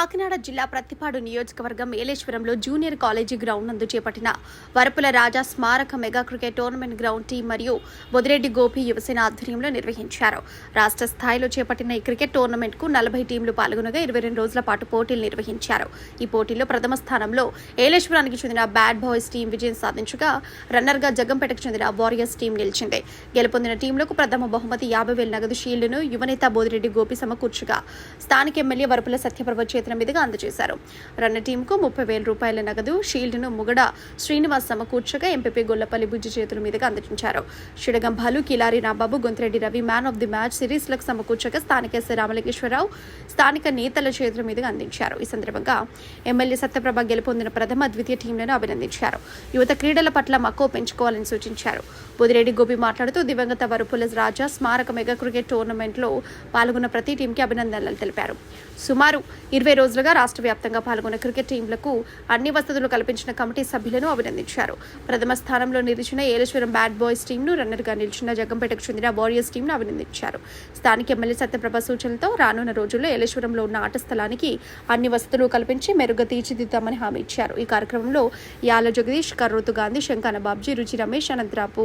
కాకినాడ జిల్లా ప్రతిపాడు నియోజకవర్గం ఏలేశ్వరంలో junior college ground నందు చేపట్టిన వరపుల రాజా స్మారక mega cricket tournament ground team మరియు బొదిరెడ్డి గోపి యువసేన ఆధ్వర్యంలో నిర్వహించారు. రాష్ట్ర స్థాయిలో చేపట్టిన ఈ క్రికెట్ టోర్నమెంట్కు నలభై టీంలు పాల్గొనగా ఇరవై రెండు రోజుల పాటు పోటీలు నిర్వహించారు. ఈ పోటీలో ప్రథమ స్థానంలో ఏలేశ్వరానికి చెందిన బ్యాడ్ బాయ్స్ టీం విజయం సాధించగా రన్నర్గా జగంపేటకు చెందిన వారియర్స్ టీం నిలిచింది. గెలుపొందిన టీంలకు ప్రథమ బహుమతి యాభై వేల నగదు షీల్డ్ను యువనేత బోదిరెడ్డి గోపి సమకూర్చగా స్థానిక ఎమ్మెల్యే వరపుల సత్యప్రభ చేతుల మీదుగా అందజేశారు. రన్న టీంకు ముప్పై వేల రూపాయల నగదు షీల్డ్ను ముగడ శ్రీనివాస్ సమకూర్చగా ఎంపీపీ గొల్లపల్లి బుజ్జి చేతుల మీదుగా అందజేశారు. షిడగంభాలు Kilari Rambabu Gontireddy Ravi man of the match సిరీస్లకు సమకూర్చగా స్థానిక ఎస్ఐ రామలింగేశ్వరరావు స్థానిక నేతల చేతుల మీదుగా అందించారు. ఈ సందర్భంగా ఎమ్మెల్యే సత్యప్రభ గెలుపొందిన ప్రథమ ద్వితీయ టీంలను అభినందించారు. యువత క్రీడల పట్ల మక్కువ పెంచుకోవాలని సూచించారు. బుదిరెడ్డి గోపి మాట్లాడుతూ దివంగత వరుపుల రాజా స్మారక మెగా క్రికెట్ టోర్నమెంట్లో పాల్గొన్న ప్రతి టీంకి అభినందనలు తెలిపారు. సుమారు ఇరవై రోజులుగా రాష్ట్ర వ్యాప్తంగా పాల్గొన్న క్రికెట్ టీంలకు అన్ని వసతులు కల్పించిన కమిటీ సభ్యులను అభినందించారు. ప్రథమ స్థానంలో నిలిచిన ఏలేశ్వరం బ్యాడ్ బాయ్స్ టీంను రన్నర్గా నిలిచిన జగంపేటకు చెందిన వారియర్స్ టీంను అభినందించారు. స్థానిక ఎమ్మెల్యే సత్యప్రభ సూచనలతో రానున్న రోజుల్లో ఏలేశ్వరంలో ఉన్న ఆట స్థలానికి అన్ని వసతులు కల్పించి మెరుగ్గా తీర్చిదిద్దామని హామీ ఇచ్చారు. ఈ కార్యక్రమంలో యాల Jagadish Karrothu Gandhi Sankana Babji Ruchi Ramesh Anantharapu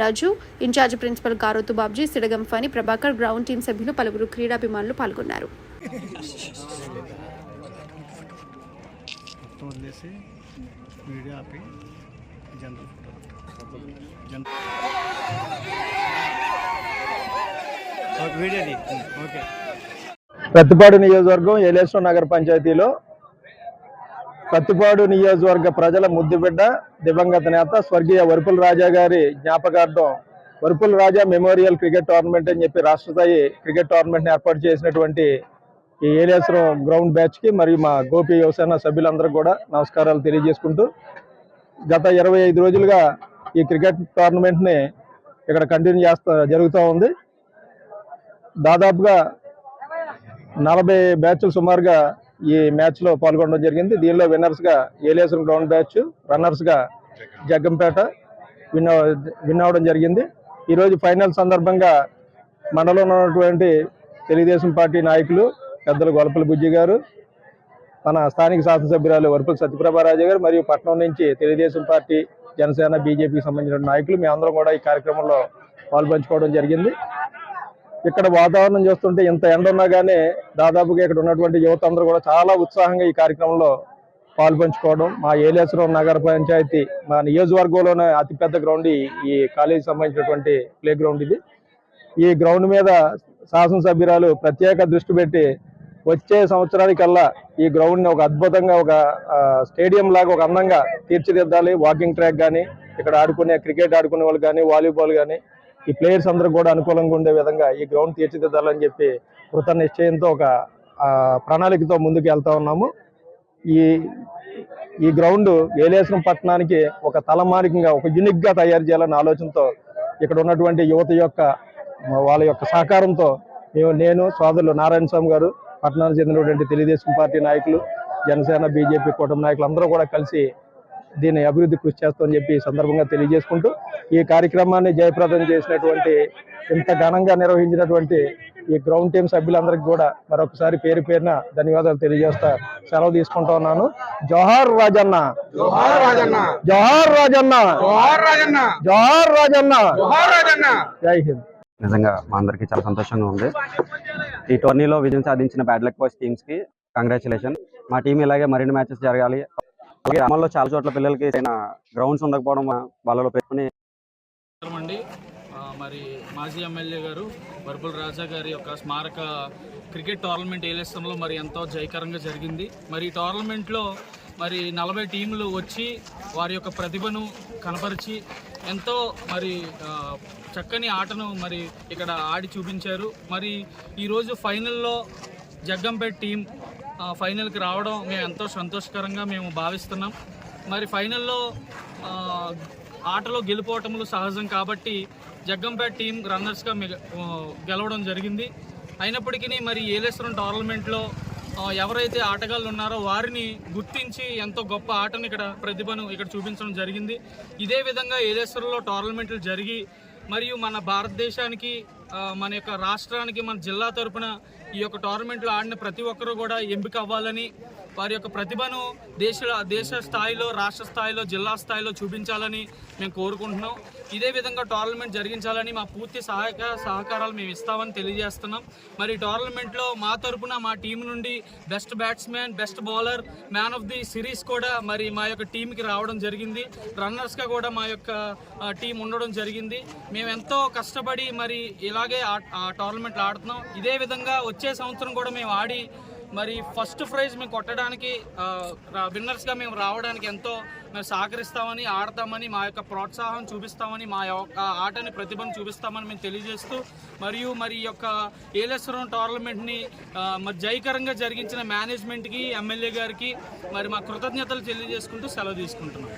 Raju incharge principal Karothu Babji Sidagam Phani Prabhakar ground team సభ్యులు పలువురు క్రీడాభిమానులు పాల్గొన్నారు. మొత్తం వదిలేసి వీడియో ఆపి జనరల్ ఫోటో జనరల్ వీడియోది ఓకే. ప్రతిపాడు నియోజకవర్గం ఏలేశ్వరం నగర పంచాయతీలో ప్రతిపాడు నియోజకవర్గ ప్రజల ముద్దుబిడ్డ దివంగత నేత స్వర్గీయ వరుపుల రాజా గారి జ్ఞాపకార్థం Varupula Raja memorial cricket tournament అని చెప్పి రాష్ట్ర స్థాయి క్రికెట్ టోర్నమెంట్ ఏర్పాటు చేసినటువంటి ఈ ఏలేశ్వరం గ్రౌండ్ బ్యాచ్కి మరియు మా గోపి యువసేన సభ్యులందరూ కూడా నమస్కారాలు తెలియజేసుకుంటూ గత ఇరవై ఐదు రోజులుగా ఈ క్రికెట్ టోర్నమెంట్ని ఇక్కడ కంటిన్యూ చేస్తా జరుగుతూ ఉంది. దాదాపుగా నలభై బ్యాచ్లు సుమారుగా ఈ మ్యాచ్లో పాల్గొనడం జరిగింది. దీనిలో విన్నర్స్గా ఏలేశ్వరం గ్రౌండ్ బ్యాచ్ రన్నర్స్గా జగ్గంపేట విన్ విన్ అవడం జరిగింది. ఈరోజు ఫైనల్ సందర్భంగా మనలో ఉన్నటువంటి తెలుగుదేశం పార్టీ నాయకులు పెద్దలు గొలపల బుజ్జి గారు మన స్థానిక శాసనసభ్యురాలు వరుపుల సత్యప్రభారాజు గారు మరియు పట్నం నుంచి తెలుగుదేశం పార్టీ జనసేన బీజేపీకి సంబంధించిన నాయకులు. మేమందరం కూడా ఈ కార్యక్రమంలో పాల్పంచుకోవడం జరిగింది. ఇక్కడ వాతావరణం చూస్తుంటే ఇంత ఎండ ఉన్నా కానీ దాదాపుగా ఇక్కడ ఉన్నటువంటి యువత అందరూ కూడా చాలా ఉత్సాహంగా ఈ కార్యక్రమంలో పాల్పంచుకోవడం. మా ఏలేశ్వరం నగర పంచాయతీ మా నియోజకవర్గంలోనే అతిపెద్ద గ్రౌండ్ ఈ- కాలేజీకి కాలేజీ సంబంధించినటువంటి ప్లే గ్రౌండ్ ఇది. ఈ గ్రౌండ్ మీద శాసనసభ్యురాలు ప్రత్యేక దృష్టి పెట్టి వచ్చే సంవత్సరానికల్లా ఈ గ్రౌండ్ని ఒక అద్భుతంగా ఒక స్టేడియం లాగా ఒక అందంగా తీర్చిదిద్దాలి. వాకింగ్ ట్రాక్ కానీ ఇక్కడ ఆడుకునే క్రికెట్ ఆడుకునే వాళ్ళు కానీ వాలీబాల్ కానీ ఈ ప్లేయర్స్ అందరూ కూడా అనుకూలంగా ఉండే విధంగా ఈ గ్రౌండ్ తీర్చిదిద్దాలని చెప్పి కృత నిశ్చయంతో ఒక ప్రణాళికతో ముందుకు వెళ్తా ఉన్నాము. ఈ ఈ గ్రౌండ్ ఏలేశ్వరం పట్టణానికి ఒక తలమానికంగా ఒక యూనిక్గా తయారు చేయాలన్న ఆలోచనతో ఇక్కడ ఉన్నటువంటి యువత యొక్క వాళ్ళ యొక్క సహకారంతో మేము నేను సోదరులు నారాయణ స్వామి గారు పట్టణానికి చెందినటువంటి తెలుగుదేశం పార్టీ నాయకులు జనసేన బీజేపీ కూటమి నాయకులు అందరూ కూడా కలిసి దీన్ని అభివృద్ధి కృషి చేస్తామని చెప్పి ఈ సందర్భంగా తెలియజేసుకుంటూ ఈ కార్యక్రమాన్ని జయప్రదం చేసినటువంటి ఇంత ఘనంగా నిర్వహించినటువంటి ఈ గ్రౌండ్ టీం సభ్యులందరికీ కూడా మరొకసారి పేరు పేరున ధన్యవాదాలు తెలియజేస్తా సెలవు తీసుకుంటా ఉన్నాను. జోహార్ రాజన్న. జోహార్ రాజన్న. జోహార్ రాజన్న. జోహార్ రాజన్న. జోహార్ రాజన్న. జోహార్ రాజన్న. జై హింద్. నిజంగా మా అందరికీ చాలా సంతోషంగా ఉంది. ఈ టోర్నీలో విజయం సాధించిన బ్యాడ్ లక్ బాయ్స్ టీమ్స్కి కంగ్రాచులేషన్. మా టీం ఇలాగే మరిన్ని మ్యాచెస్ జరగాలి. అలాగే అమల్లో చాలా చోట్ల పిల్లలకి గ్రౌండ్స్ ఉండకపోవడం వాళ్ళలో పెట్టుకుని మరి మాజీ ఎమ్మెల్యే గారు బర్బుల్ రాజా గారి యొక్క స్మారక క్రికెట్ టోర్నమెంట్ ఏలేస్తంలో మరి ఎంతో జయకరంగా జరిగింది. మరి ఈ టోర్నమెంట్లో మరి నలభై టీంలు వచ్చి వారి యొక్క ప్రతిభను కనపరిచి ఎంతో మరి చక్కని ఆటను మరి ఇక్కడ ఆడి చూపించారు. మరి ఈరోజు ఫైనల్లో జగ్గంపేట టీం ఫైనల్కి రావడం మేము ఎంతో సంతోషకరంగా మేము భావిస్తున్నాం. మరి ఫైనల్లో ఆటలో గెలుపోవటములు సహజం కాబట్టి జగ్గంపేట టీం రన్నర్స్గా గెలవడం జరిగింది. అయినప్పటికీ మరి ఏలేశ్వరం టోర్నమెంట్లో ఎవరైతే ఆటగాళ్ళు ఉన్నారో వారిని గుర్తించి ఎంతో గొప్ప ఆటను ఇక్కడ ప్రతిభను ఇక్కడ చూపించడం జరిగింది. ఇదే విధంగా ఏలేశ్వరంలో టోర్నమెంట్లు జరిగి మరియు మన భారతదేశానికి మన యొక్క రాష్ట్రానికి మన జిల్లా తరపున ఈ యొక్క టోర్నమెంట్లో ఆడిన ప్రతి ఒక్కరూ కూడా ఎంపిక అవ్వాలని వారి యొక్క ప్రతిభను దేశ దేశ స్థాయిలో రాష్ట్ర స్థాయిలో జిల్లా స్థాయిలో చూపించాలని మేము కోరుకుంటున్నాం. ఇదే విధంగా టోర్నమెంట్ జరిగించాలని మా పూర్తి సహాయక సహకారాలు మేము ఇస్తామని తెలియజేస్తున్నాం. మరి టోర్నమెంట్లో మా తరపున మా టీం నుండి best batsman best bowler man of the series కూడా మరి మా యొక్క టీంకి రావడం జరిగింది. రన్నర్స్గా కూడా మా యొక్క టీం ఉండడం జరిగింది. మేము ఎంతో కష్టపడి మరి ఇలాగే ఆ- ఆ టోర్నమెంట్లు ఆడుతున్నాం. ఇదే విధంగా వచ్చే సంవత్సరం కూడా మేము ఆడి మరి ఫస్ట్ ప్రైజ్ మేము కొట్టడానికి విన్నర్స్గా మేము రావడానికి ఎంతో మేము సహకరిస్తామని ఆడతామని మా యొక్క ప్రోత్సాహం చూపిస్తామని మా యొక్క ఆటని ప్రతిభను చూపిస్తామని మేము తెలియజేస్తూ మరియు మరి ఈ యొక్క ఏలేశ్వరం టోర్నమెంట్ని మరి జయకరంగా జరిగించిన మేనేజ్మెంట్కి ఎమ్మెల్యే గారికి మరి మా కృతజ్ఞతలు తెలియజేసుకుంటూ సెలవు తీసుకుంటున్నాం.